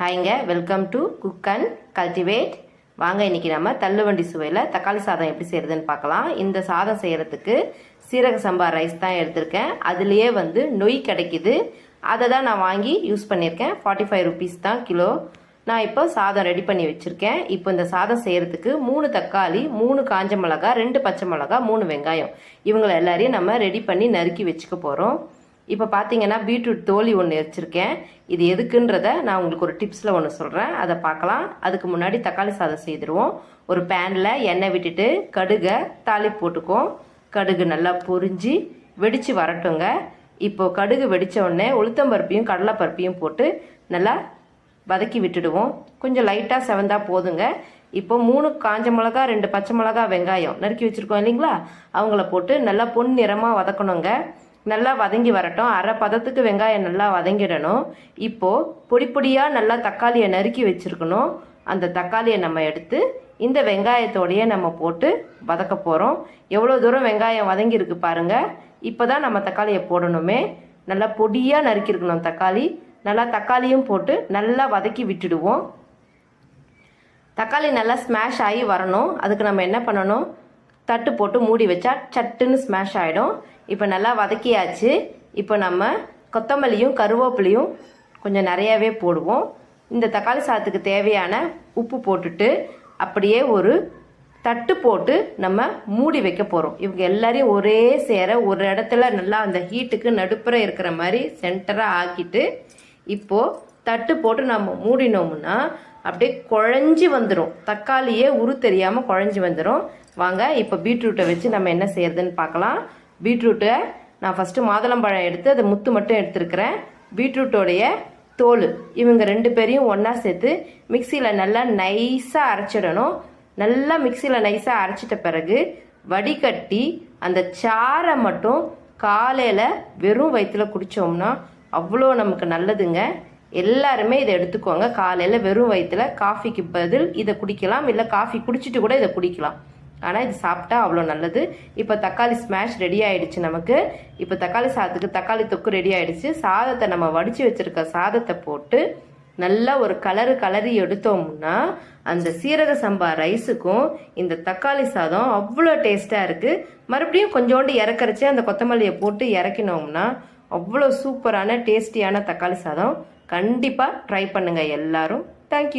ஹாய்ங்க welcome to cook and cultivate வாங்க இன்னைக்கு நம்ம தள்ளுவண்டி சுவையில் தக்காளி சாதம் எப்படி செய்கிறதுன்னு பார்க்கலாம். இந்த சாதம் செய்கிறதுக்கு சீரக சம்பா ரைஸ் தான் எடுத்திருக்கேன். அதுலேயே வந்து நொய் கிடைக்கிது. அதை தான் நான் வாங்கி யூஸ் பண்ணியிருக்கேன். ஃபார்ட்டி ஃபைவ் ருபீஸ் தான் கிலோ. நான் இப்போ சாதம் ரெடி பண்ணி வச்சுருக்கேன். இப்போ இந்த சாதம் செய்கிறதுக்கு மூணு தக்காளி மூணு காஞ்ச மிளகா ரெண்டு பச்சை மிளகா மூணு வெங்காயம். இவங்களை எல்லாரையும் நம்ம ரெடி பண்ணி நறுக்கி வச்சுக்க போகிறோம் இப்போ பார்த்தீங்கன்னா பீட்ரூட் தோலி ஒன்று வச்சுருக்கேன் இது எதுக்குன்றத நான் உங்களுக்கு ஒரு டிப்ஸில் ஒன்று சொல்கிறேன் அதை பார்க்கலாம் அதுக்கு முன்னாடி தக்காளி சாதம் செய்திருவோம். ஒரு பேனில் எண்ணெய் விட்டுட்டு கடுகை தாளி போட்டுக்குவோம். கடுகு நல்லா பொரிஞ்சு வெடித்து வரட்டுங்க. இப்போது கடுகு வெடித்த உடனே உளுத்தம்பருப்பையும் கடலைப்பருப்பையும் போட்டு நல்லா வதக்கி விட்டுடுவோம். கொஞ்சம் லைட்டாக செவந்தா போதுங்க. இப்போ மூணு காஞ்ச மிளகா ரெண்டு பச்சை மிளகா வெங்காயம் நறுக்கி வச்சுருக்கோம் இல்லைங்களா? அவங்கள போட்டு நல்லா பொன் நிறமாக வதக்கணுங்க. நல்லா வதங்கி வரட்டும். அரை பதத்துக்கு வெங்காயம் நல்லா வதங்கிடணும். இப்போது பொடி பொடியாக நல்லா தக்காளியை நறுக்கி வச்சுருக்கணும். அந்த தக்காளியை நம்ம எடுத்து இந்த வெங்காயத்தோடையே நம்ம போட்டு வதக்க போகிறோம் எவ்வளோ தூரம் வெங்காயம் வதங்கியிருக்கு பாருங்கள் இப்போ தான் நம்ம தக்காளியை போடணுமே. நல்லா பொடியாக நறுக்கியிருக்கணும் தக்காளி. நல்லா தக்காளியும் போட்டு நல்லா வதக்கி விட்டுடுவோம். தக்காளி நல்லா ஸ்மாஷ் ஆகி வரணும். அதுக்கு நம்ம என்ன பண்ணணும்? தட்டு போட்டு மூடி வச்சா சட்டுன்னு ஸ்மாஷ் ஆகிடும் இப்போ நல்லா வதக்கியாச்சு. இப்போ நம்ம கொத்தமல்லியும் கருவேப்பிலையும் கொஞ்சம் நிறையாவே போடுவோம். இந்த தக்காளி சாதத்துக்கு தேவையான உப்பு போட்டுட்டு அப்படியே ஒரு தட்டு போட்டு நம்ம மூடி வைக்க போகிறோம் இவங்க எல்லாரையும் ஒரே சேர ஒரு இடத்துல நல்லா அந்த ஹீட்டுக்கு நடுப்புற இருக்கிற மாதிரி சென்டராக ஆக்கிட்டு இப்போது தட்டு போட்டு நம்ம மூடினோம்னா அப்படியே குழஞ்சி வந்துடும் தக்காளியே உரு தெரியாமல் குழஞ்சி வந்துடும் வாங்க இப்போ பீட்ரூட்டை வச்சு நம்ம என்ன செய்யறதுன்னு பார்க்கலாம். பீட்ரூட்டை நான் ஃபஸ்ட்டு மாதுளம்பழம் எடுத்து அதை முத்து மட்டும் எடுத்துருக்கிறேன். பீட்ரூட்டோடைய தோல் இவங்க ரெண்டு பேரையும் ஒன்றா சேர்த்து மிக்சியில் நல்லா நைஸாக அரைச்சிடணும். நல்லா மிக்சியில் நைஸாக அரைச்சிட்ட பிறகு வடிகட்டி அந்த சாரை மட்டும் காலையில் வெறும் வயிற்றுல குடித்தோம்னா அவ்வளோ நமக்கு நல்லதுங்க. எல்லாருமே இதை எடுத்துக்கோங்க. காலையில் வெறும் வயிற்றில் காஃபிக்கு பதில் இதை குடிக்கலாம். இல்லை காஃபி குடிச்சிட்டு கூட இதை குடிக்கலாம். ஆனால் இது சாப்பிட்டா அவ்வளோ நல்லது. இப்போ தக்காளி ஸ்மாஷ் ரெடி ஆயிடுச்சு நமக்கு. இப்போ தக்காளி சாதத்துக்கு தக்காளி தொக்கு ரெடி ஆயிடுச்சு. சாதத்தை நம்ம வடித்து வச்சுருக்க சாதத்தை போட்டு நல்லா ஒரு கலரு கலரி எடுத்தோம்னா அந்த சீரக சம்பா ரைஸுக்கும் இந்த தக்காளி சாதம் அவ்வளோ டேஸ்ட்டாக இருக்குது மறுபடியும் கொஞ்சோண்டு இறக்கறச்சி அந்த கொத்தமல்லியை போட்டு இறக்கினோம்னா அவ்வளோ சூப்பரான டேஸ்டியான தக்காளி சாதம். கண்டிப்பாக ட்ரை பண்ணுங்கள் எல்லாரும். தேங்க்யூ